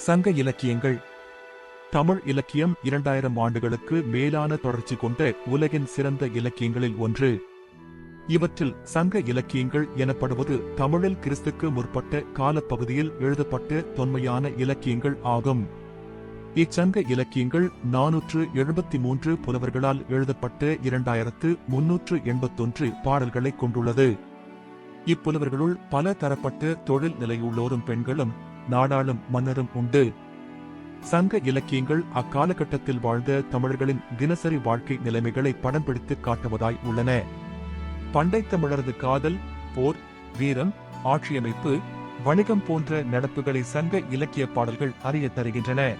சங்க இலக்கியங்கள். தமிழ் இலக்கியம் இரண்டாயிரம் ஆண்டுகளுக்கு மேலான தொடர்ச்சி கொண்ட உலகின் சிறந்த இலக்கியங்களில் ஒன்று. இவற்றில் சங்க இலக்கியங்கள் எனப்படுவது தமிழில் கிறிஸ்துக்கு முற்பட்ட காலப்பகுதியில் எழுதப்பட்ட தொன்மையான இலக்கியங்கள் ஆகும். இச்சங்க இலக்கியங்கள் நானூற்று எழுபத்தி மூன்று புலவர்களால் எழுதப்பட்ட இரண்டாயிரத்து முன்னூற்று எண்பத்தொன்று பாடல்களை கொண்டுள்ளது. இப்புலவர்களுள் பல தரப்பட்ட தொழில் நிலையுள்ளோரும் பெண்களும் நாடாளும் மன்னரும் உண்டு. சங்க இலக்கியங்கள் அக்காலகட்டத்தில் வாழ்ந்த தமிழர்களின் தினசரி வாழ்க்கை நிலைமைகளை படம் பிடித்து காட்டுவதாய் உள்ளன. பண்டை தமிழரது காதல் போர் வீரம் ஆட்சியமைப்பு வணிகம் போன்ற நடப்புகளை சங்க இலக்கிய பாடல்கள் அறிய தருகின்றன.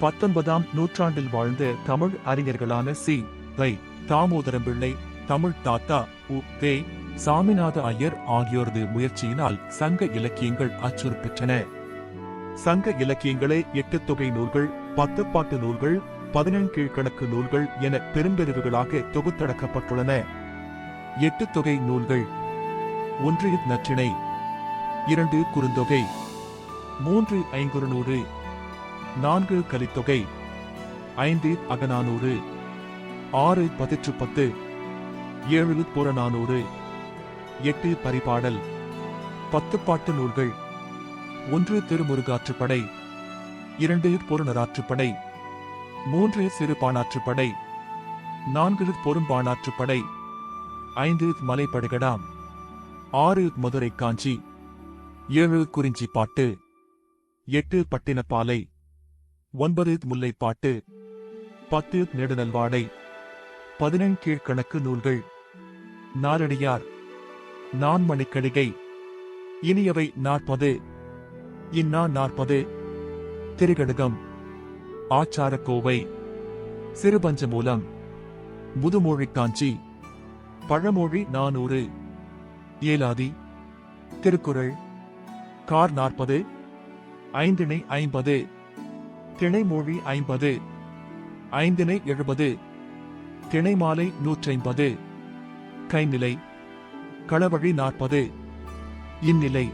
பத்தொன்பதாம் நூற்றாண்டில் வாழ்ந்த தமிழ் அறிஞர்களான சி. வை. தாமோதரம் பிள்ளை தமிழ் தாத்தா உ. தே சாமிநாத ஐயர் ஆகியோரது முயற்சியினால் சங்க இலக்கியங்கள் அச்சுறு பெற்றன. சங்க இலக்கியங்களே எட்டு தொகை நூல்கள் பத்து பாட்டு நூல்கள் பதினெண் கீழ்கணக்கு நூல்கள் என பெரும்பிரிவுகளாக தொகுத்தடக்கப்பட்டுள்ளன. எட்டு தொகை நூல்கள். ஒன்று நற்றிணை. இரண்டு குறுந்தொகை. மூன்று ஐங்குறுநூறு. நான்கு கலித்தொகை. ஐந்து அகநானூறு. ஆறு பதிற்று பத்து ஏழு புறநானூறு. எட்டு பரிபாடல். பத்து பாட்டு நூல்கள். ஒன்று திருமுருகாற்றுப்படை இரண்டு பொருணராற்றுப்படை மூன்று சிறுபானாற்றுப்படை நான்கு பொரும்பானாற்றுப்படை ஐந்து மலைப்படுகடாம். ஆறு மதுரை காஞ்சி. ஏழு குறிஞ்சி பாட்டு. எட்டு பட்டினப்பாலை. ஒன்பது முல்லைப்பாட்டு பத்து நெடுநல்வாடை. பதினெண் கீழ்கணக்கு நூல்கள். நாரடியார். நான் மணிக்கடுகை இனியவை நாற்பது. இன்னா நாற்பது. திருகடுகம். ஆச்சாரக்கோவை. சிறுபஞ்சமூலம். முதுமொழி காஞ்சி. பழமொழி நானூறு. ஏலாதி. திருக்குறள். கார் நாற்பது. ஐந்திணை ஐம்பது. திணைமொழி ஐம்பது. ஐந்திணை எழுபது. திணைமாலை நூற்றைம்பது. கைநிலை. களவழி நாற்பது. இந்நிலை.